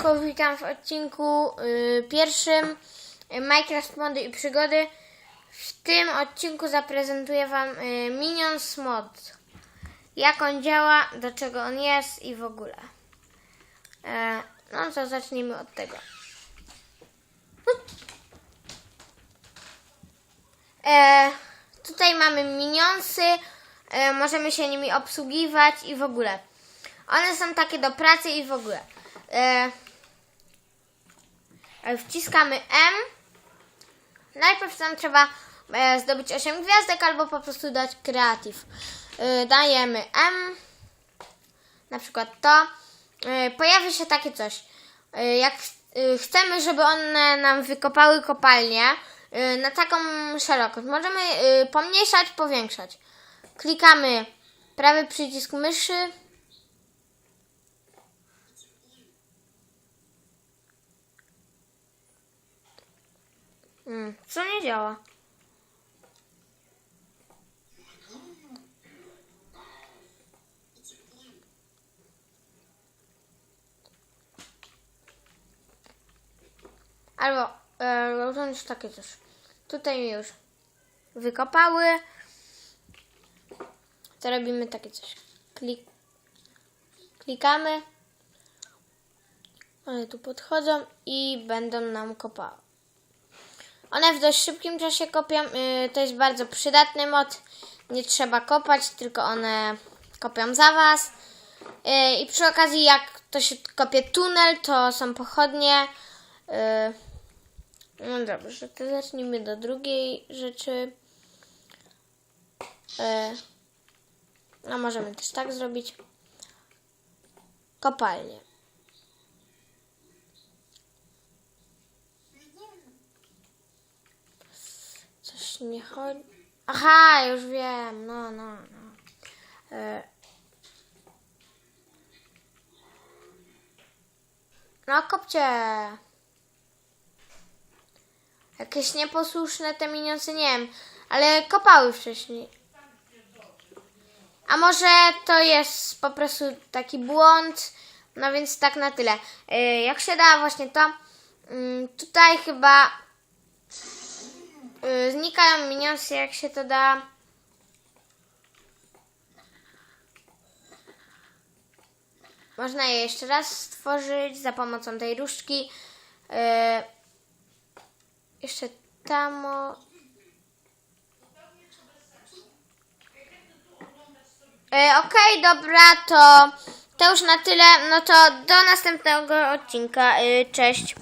Witam w odcinku y, pierwszym y, Minecraft Mody i Przygody. W tym odcinku zaprezentuję Wam y, Minions Mod. Jak on działa, do czego on jest i w ogóle. E, no to zacznijmy od tego. E, tutaj mamy minionsy, e, możemy się nimi obsługiwać i w ogóle. One są takie do pracy i w ogóle. E, wciskamy M. Najpierw tam trzeba e, zdobyć 8 gwiazdek albo po prostu dać kreatyw. E, dajemy M. Na przykład to. E, pojawi się takie coś. E, jak e, chcemy, żeby one nam wykopały kopalnię e, na taką szerokość, możemy e, pomniejszać, powiększać. Klikamy prawy przycisk myszy. Hmm, co nie działa? Albo e, takie coś. Tutaj już wykopały. To robimy takie coś. Klik, klikamy. One tu podchodzą i będą nam kopały. One w dość szybkim czasie kopią. Yy, to jest bardzo przydatny mod. Nie trzeba kopać, tylko one kopią za was. Yy, I przy okazji, jak to się kopie tunel, to są pochodnie. Yy, no dobrze, to zacznijmy do drugiej rzeczy. No możemy też tak zrobić. Kopalnie. Coś nie chodzi. Aha, już wiem. No, no, no. E... No, kopcie. Jakieś nieposłuszne te miniące, nie wiem. Ale kopały wcześniej. A może to jest po prostu taki błąd. No więc tak na tyle. E, jak się da właśnie to. mm, Tutaj chyba Y, znikają minionsy, jak się to da. Można je jeszcze raz stworzyć za pomocą tej różdżki. Y, jeszcze tam. o- Y, Okej, dobra, to to już na tyle. No to do następnego odcinka. Y, Cześć.